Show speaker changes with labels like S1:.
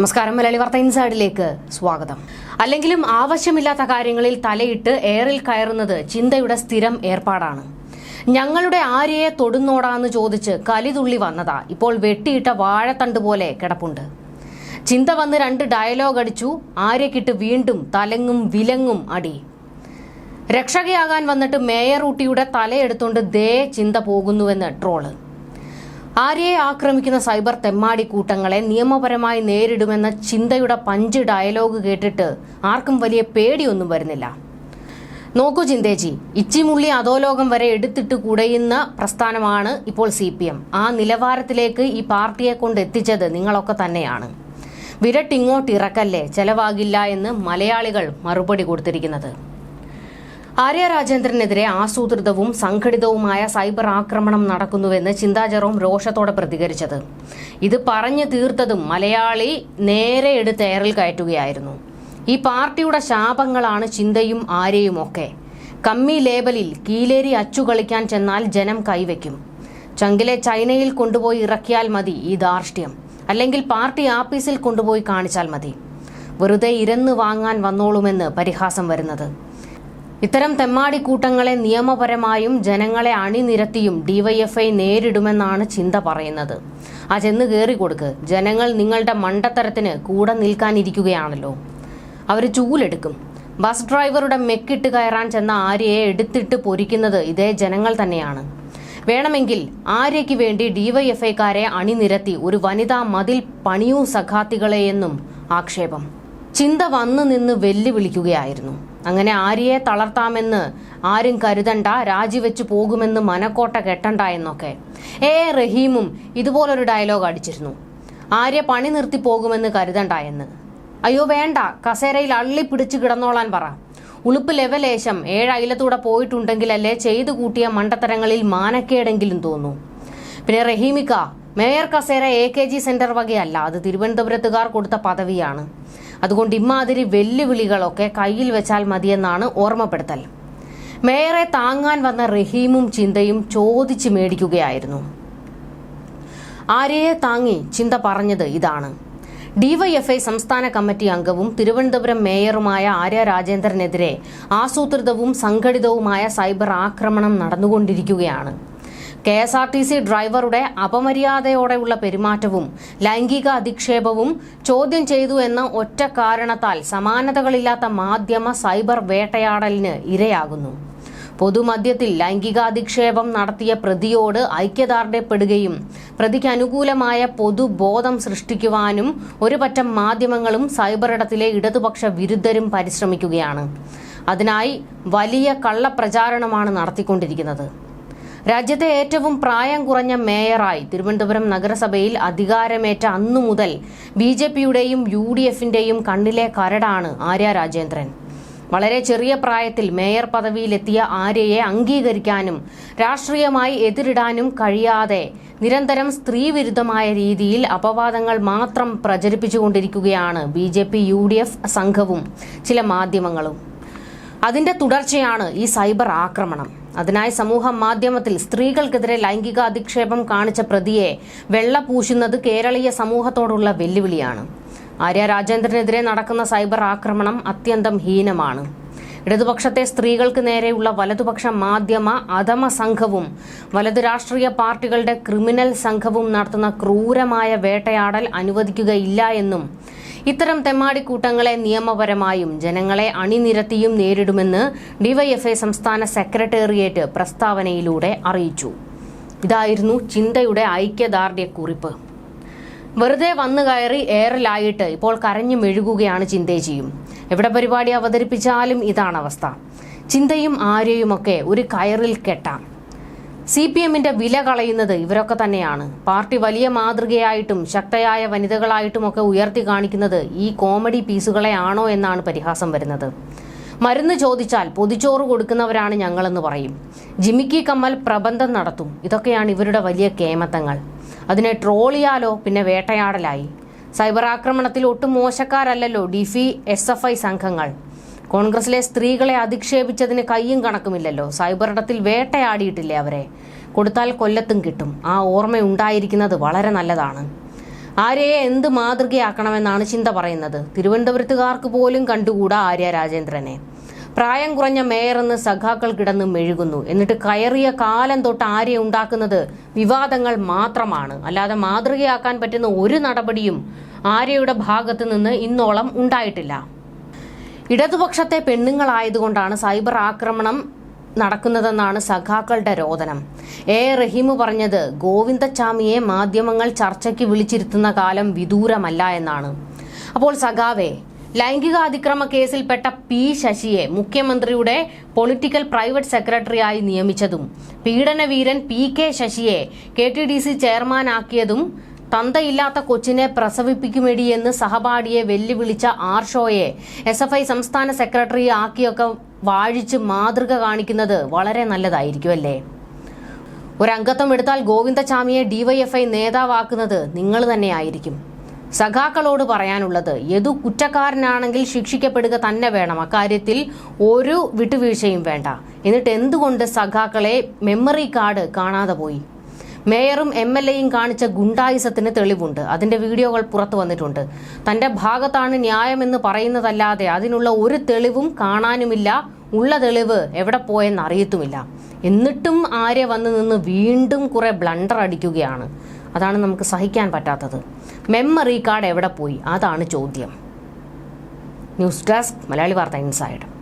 S1: നമസ്കാരം മലയാളി വാർത്ത ഇൻസൈഡിലേക്ക് സ്വാഗതം. അല്ലെങ്കിലും ആവശ്യമില്ലാത്ത കാര്യങ്ങളിൽ തലയിട്ട് എയറിൽ കയറുന്നത് ചിന്തയുടെ സ്ഥിരം ഏർപ്പാടാണ്. ഞങ്ങളുടെ ആര്യയെ തൊടുന്നോടാന്ന് ചോദിച്ച് കലിതുള്ളി വന്നതാ. ഇപ്പോൾ വെട്ടിയിട്ട വാഴത്തണ്ട് പോലെ കിടപ്പുണ്ട്. ചിന്ത വന്ന് രണ്ട് ഡയലോഗ് അടിച്ചു. ആര്യക്കിട്ട് വീണ്ടും തലങ്ങും വിലങ്ങും അടി. രക്ഷകയാകാൻ വന്നിട്ട് മേയർ ഊട്ടിയുടെ തലയെടുത്തുകൊണ്ട് ദേ ചിന്ത പോകുന്നുവെന്ന് ട്രോൾ. ആര്യയെ ആക്രമിക്കുന്ന സൈബർ തെമ്മാടി കൂട്ടങ്ങളെ നിയമപരമായി നേരിടുമെന്ന ചിന്തയുടെ പഞ്ച് ഡയലോഗ് കേട്ടിട്ട് ആർക്കും വലിയ പേടിയൊന്നും വരുന്നില്ല. നോക്കൂ ചിന്തേജി ഇച്ചിമുള്ളി അധോലോകം വരെ എടുത്തിട്ട് കുടയുന്ന പ്രസ്ഥാനമാണ് ഇപ്പോൾ സി പി എം. ആ നിലവാരത്തിലേക്ക് ഈ പാർട്ടിയെ കൊണ്ട് എത്തിച്ചത് നിങ്ങളൊക്കെ തന്നെയാണ്. വിരട്ടിങ്ങോട്ട് ഇറക്കല്ലേ ചെലവാകില്ല എന്ന് മലയാളികൾ മറുപടി കൊടുത്തിരിക്കുന്നത്. ആര്യ രാജേന്ദ്രനെതിരെ ആസൂത്രിതവും സംഘടിതവുമായ സൈബർ ആക്രമണം നടക്കുന്നുവെന്ന് ചിന്താ ജെറോം രോഷത്തോടെ പ്രതികരിച്ചത്. ഇത് പറഞ്ഞു തീർത്തതും മലയാളി നേരെ എടുത്ത് എയറിൽ കയറ്റുകയായിരുന്നു. ഈ പാർട്ടിയുടെ ശാപങ്ങളാണ് ചിന്തയും ആര്യയും ഒക്കെ കമ്മി ലേബലിൽ കീലേരി അച്ചു കളിക്കാൻ ചെന്നാൽ ജനം കൈവയ്ക്കും. ചങ്കിലെ ചൈനയിൽ കൊണ്ടുപോയി ഇറക്കിയാൽ മതി ഈ ധാർഷ്ട്യം. അല്ലെങ്കിൽ പാർട്ടി ആഫീസിൽ കൊണ്ടുപോയി കാണിച്ചാൽ മതി. വെറുതെ ഇരന്ന് വാങ്ങാൻ വന്നോളുമെന്ന് പരിഹാസം വരുന്നത്. ഇത്തരം തെമ്മാടിക്കൂട്ടങ്ങളെ നിയമപരമായും ജനങ്ങളെ അണിനിരത്തിയും ഡിവൈഎഫ്ഐ നേരിടുമെന്നാണ് ചിന്ത പറയുന്നത്. ആ ചെന്ന് കയറി കൊടുക്ക്. ജനങ്ങൾ നിങ്ങളുടെ മണ്ടത്തരത്തിന് കൂടെ നിൽക്കാനിരിക്കുകയാണല്ലോ. അവർ ചൂലെടുക്കും. ബസ് ഡ്രൈവറുടെ മെക്കിട്ട് കയറാൻ ചെന്ന ആര്യയെ എടുത്തിട്ട് പൊരിക്കുന്നത് ഇതേ ജനങ്ങൾ തന്നെയാണ്. വേണമെങ്കിൽ ആര്യയ്ക്ക് വേണ്ടി ഡിവൈഎഫ്ഐക്കാരെ അണിനിരത്തി ഒരു വനിതാ മതിൽ പണിയൂ സഖാത്തികളെയെന്നും ആക്ഷേപം. ചിന്ത വന്നു നിന്ന് വെല്ലുവിളിക്കുകയായിരുന്നു. അങ്ങനെ ആര്യയെ തളർത്താമെന്ന് ആരും കരുതണ്ട രാജിവെച്ച് പോകുമെന്ന് മനക്കോട്ട കെട്ടണ്ട എന്നൊക്കെ. ഏ റഹീമും ഇതുപോലൊരു ഡയലോഗ് അടിച്ചിരുന്നു. ആര്യ പണി നിർത്തി പോകുമെന്ന് കരുതണ്ട എന്ന്. അയ്യോ വേണ്ട കസേരയിൽ അള്ളി പിടിച്ച് കിടന്നോളാൻ പറ. ഉളുപ്പ് ലെവലേശം ഏഴ് അയിലത്തൂടെ പോയിട്ടുണ്ടെങ്കിലല്ലേ ചെയ്തു കൂട്ടിയ മണ്ടത്തരങ്ങളിൽ മാനക്കേടെങ്കിലും തോന്നൂ. പിന്നെ റഹീമിക്ക മേയർ കസേര എ കെ ജി സെന്റർ വകയല്ല അത് തിരുവനന്തപുരത്തുകാർ കൊടുത്ത പദവിയാണ്. അതുകൊണ്ട് ഇമാതിരി വെല്ലുവിളികളൊക്കെ കയ്യിൽ വെച്ചാൽ മതിയെന്നാണ് ഓർമ്മപ്പെടുത്തൽ. മേയറെ താങ്ങാൻ വന്ന റഹീമും ചിന്തയും ചോദിച്ച് മേടിക്കുകയായിരുന്നു. ആരെയെ താങ്ങി? ചിന്ത പറഞ്ഞത് ഇതാണ്. ഡിവൈഎഫ്ഐ സംസ്ഥാന കമ്മിറ്റി അംഗവും തിരുവനന്തപുരം മേയറുമായ ആര്യ രാജേന്ദ്രനെതിരെ ആസൂത്രിതവും സംഘടിതവുമായ സൈബർ ആക്രമണം നടന്നുകൊണ്ടിരിക്കുകയാണ്. K S R T C ഡ്രൈവറുടെ അപമര്യാദയോടെയുള്ള പെരുമാറ്റവും ലൈംഗിക അധിക്ഷേപവും ചോദ്യം ചെയ്തു എന്ന ഒറ്റ കാരണത്താൽ സമാനതകളില്ലാത്ത മാധ്യമ സൈബർ വേട്ടയാടലിന് ഇരയാകുന്നു. പൊതുമധ്യത്തിൽ ലൈംഗികാധിക്ഷേപം നടത്തിയ പ്രതിയോട് ഐക്യദാർഢ്യപ്പെടുകയും പ്രതിക്ക് അനുകൂലമായ പൊതുബോധം സൃഷ്ടിക്കുവാനും ഒരുപറ്റം മാധ്യമങ്ങളും സൈബറിടത്തിലെ ഇടതുപക്ഷ വിരുദ്ധരും പരിശ്രമിക്കുകയാണ്. അതിനായി വലിയ കള്ളപ്രചാരണമാണ് നടത്തിക്കൊണ്ടിരിക്കുന്നത്. രാജ്യത്തെ ഏറ്റവും പ്രായം കുറഞ്ഞ മേയറായി തിരുവനന്തപുരം നഗരസഭയിൽ അധികാരമേറ്റ അന്നു മുതൽ ബി ജെ പിയുടെയും യു ഡി എഫിന്റെയും കണ്ണിലെ കരടാണ് ആര്യ രാജേന്ദ്രൻ. വളരെ ചെറിയ പ്രായത്തിൽ മേയർ പദവിയിലെത്തിയ ആര്യയെ അംഗീകരിക്കാനും രാഷ്ട്രീയമായി എതിരിടാനും കഴിയാതെ നിരന്തരം സ്ത്രീവിരുദ്ധമായ രീതിയിൽ അപവാദങ്ങൾ മാത്രം പ്രചരിപ്പിച്ചുകൊണ്ടിരിക്കുകയാണ് B J P U D F സംഘവും ചില മാധ്യമങ്ങളും. അതിന്റെ തുടർച്ചയാണ് ഈ സൈബർ ആക്രമണം. അതിനായി സമൂഹ മാധ്യമത്തിൽ സ്ത്രീകൾക്കെതിരെ ലൈംഗിക അധിക്ഷേപം കാണിച്ച പ്രതിയെ വെള്ള പൂശുന്നത് കേരളീയ സമൂഹത്തോടുള്ള വെല്ലുവിളിയാണ്. ആര്യ രാജേന്ദ്രനെതിരെ നടക്കുന്ന സൈബർ ആക്രമണം അത്യന്തം ഹീനമാണ്. ഇടതുപക്ഷത്തെ സ്ത്രീകൾക്ക് നേരെയുള്ള വലതുപക്ഷ മാധ്യമ അധമ സംഘവും വലതു രാഷ്ട്രീയ പാർട്ടികളുടെ ക്രിമിനൽ സംഘവും നടത്തുന്ന ക്രൂരമായ വേട്ടയാടൽ അനുവദിക്കുകയില്ല എന്നും ഇത്തരം തെമ്മാടിക്കൂട്ടങ്ങളെ നിയമപരമായും ജനങ്ങളെ അണിനിരത്തിയും നേരിടുമെന്ന് ഡിവൈഎഫ്ഐ സംസ്ഥാന സെക്രട്ടേറിയറ്റ് പ്രസ്താവനയിലൂടെ അറിയിച്ചു. ഇതായിരുന്നു ചിന്തയുടെ ഐക്യദാർഢ്യക്കുറിപ്പ്. വെറുതെ വന്നു കയറി എയറിലായിട്ട് ഇപ്പോൾ കരഞ്ഞു മെഴുകുകയാണ് ചിന്തേജിയും. എവിടെ പരിപാടി അവതരിപ്പിച്ചാലും ഇതാണ് അവസ്ഥ. ചിന്തയും ആര്യയുമൊക്കെ ഒരു കയറിൽ കെട്ടാം. സി പി എമ്മിന്റെ വില കളയുന്നത് ഇവരൊക്കെ തന്നെയാണ്. പാർട്ടി വലിയ മാതൃകയായിട്ടും ശക്തയായ വനിതകളായിട്ടുമൊക്കെ ഉയർത്തി കാണിക്കുന്നത് ഈ കോമഡി പീസുകളെ ആണോ എന്നാണ് പരിഹാസം വരുന്നത്. മരുന്ന് ചോദിച്ചാൽ പൊതിച്ചോറ് കൊടുക്കുന്നവരാണ് ഞങ്ങളെന്ന് പറയും. ജിമിക്കി കമ്മൽ പ്രബന്ധം നടത്തും. ഇതൊക്കെയാണ് ഇവരുടെ വലിയ കേമത്തങ്ങൾ. അതിനെ ട്രോളിയാലോ പിന്നെ വേട്ടയാടലായി. സൈബർ ആക്രമണത്തിൽ ഒട്ടും മോശക്കാരല്ലല്ലോ ഡിഫി എസ് എഫ് ഐ സംഘങ്ങൾ. കോൺഗ്രസിലെ സ്ത്രീകളെ അധിക്ഷേപിച്ചതിന് കയ്യും കണക്കുമില്ലല്ലോ. സൈബറിടത്തിൽ വേട്ടയാടിയിട്ടില്ലേ അവരെ? കൊടുത്താൽ കൊല്ലത്തും കിട്ടും. ആ ഓർമ്മ ഉണ്ടായിരിക്കുന്നത് വളരെ നല്ലതാണ്. ആര്യയെ എന്ത് മാതൃകയാക്കണമെന്നാണ് ചിന്ത പറയുന്നത്? തിരുവനന്തപുരത്തുകാർക്ക് പോലും കണ്ടുകൂടാ ആര്യ രാജേന്ദ്രനെ. പ്രായം കുറഞ്ഞ മേയറെന്ന് സഖാക്കൾ കിടന്ന് മെഴുകുന്നു. എന്നിട്ട് കയറിയ കാലം തൊട്ട് ആര്യ ഉണ്ടാക്കുന്നത് വിവാദങ്ങൾ മാത്രമാണ്. അല്ലാതെ മാതൃകയാക്കാൻ പറ്റുന്ന ഒരു നടപടിയും ആര്യയുടെ ഭാഗത്തു നിന്ന് ഇന്നോളം ഉണ്ടായിട്ടില്ല. ഇടതുപക്ഷത്തെ പെണ്ണുങ്ങളായതുകൊണ്ടാണ് സൈബർ ആക്രമണം നടക്കുന്നതെന്നാണ് സഖാക്കളുടെ രോദനം. എ. റഹീം പറഞ്ഞത് ഗോവിന്ദച്ചാമിയെ മാധ്യമങ്ങൾ ചർച്ചയ്ക്ക് വിളിച്ചിരുത്തുന്ന കാലം വിദൂരമല്ല എന്നാണ്. അപ്പോൾ സഖാവെ ലൈംഗികാതിക്രമ കേസിൽപ്പെട്ട പി. ശശിയെ മുഖ്യമന്ത്രിയുടെ പൊളിറ്റിക്കൽ പ്രൈവറ്റ് സെക്രട്ടറിയായി നിയമിച്ചതും പീഡനവീരൻ പി. കെ. ശശിയെ കെ. ടി. ഡി. സി. ചെയർമാനാക്കിയതും തന്തയില്ലാത്ത കൊച്ചിനെ പ്രസവിപ്പിക്കുമെടി എന്ന് സഹപാഠിയെ വെല്ലുവിളിച്ച ആർഷോയെ എസ് എഫ് ഐ സംസ്ഥാന സെക്രട്ടറി ആക്കിയൊക്കെ വാഴിച്ച് മാതൃക കാണിക്കുന്നത് വളരെ നല്ലതായിരിക്കും അല്ലേ? ഒരംഗത്വം എടുത്താൽ ഗോവിന്ദചാമിയെ ഡിവൈഎഫ്ഐ നേതാവാക്കുന്നത് നിങ്ങൾ തന്നെയായിരിക്കും. സഖാക്കളോട് പറയാനുള്ളത് ഏതു കുറ്റക്കാരനാണെങ്കിൽ ശിക്ഷിക്കപ്പെടുക തന്നെ വേണം. അക്കാര്യത്തിൽ ഒരു വിട്ടുവീഴ്ചയും വേണ്ട. എന്നിട്ട് എന്തുകൊണ്ട് സഖാക്കളെ മെമ്മറി കാർഡ് കാണാതെ പോയി? മേയറും എം എൽ എയും കാണിച്ച ഗുണ്ടായുസത്തിന് തെളിവുണ്ട്. അതിന്റെ വീഡിയോകൾ പുറത്തു വന്നിട്ടുണ്ട്. തന്റെ ഭാഗത്താണ് ന്യായമെന്ന് പറയുന്നതല്ലാതെ അതിനുള്ള ഒരു തെളിവും കാണാനുമില്ല. ഉള്ള തെളിവ് എവിടെ പോയെന്ന് അറിയത്തുമില്ല. എന്നിട്ടും ആര്യ വന്നു നിന്ന് വീണ്ടും കുറെ ബ്ലണ്ടർ അടിക്കുകയാണ്. അതാണ് നമുക്ക് സഹിക്കാൻ പറ്റാത്തത്. മെമ്മറി കാർഡ് എവിടെ പോയി? അതാണ് ചോദ്യം. ന്യൂസ് ഡെസ്ക് മലയാളി വാർത്ത ഇൻസൈഡ്.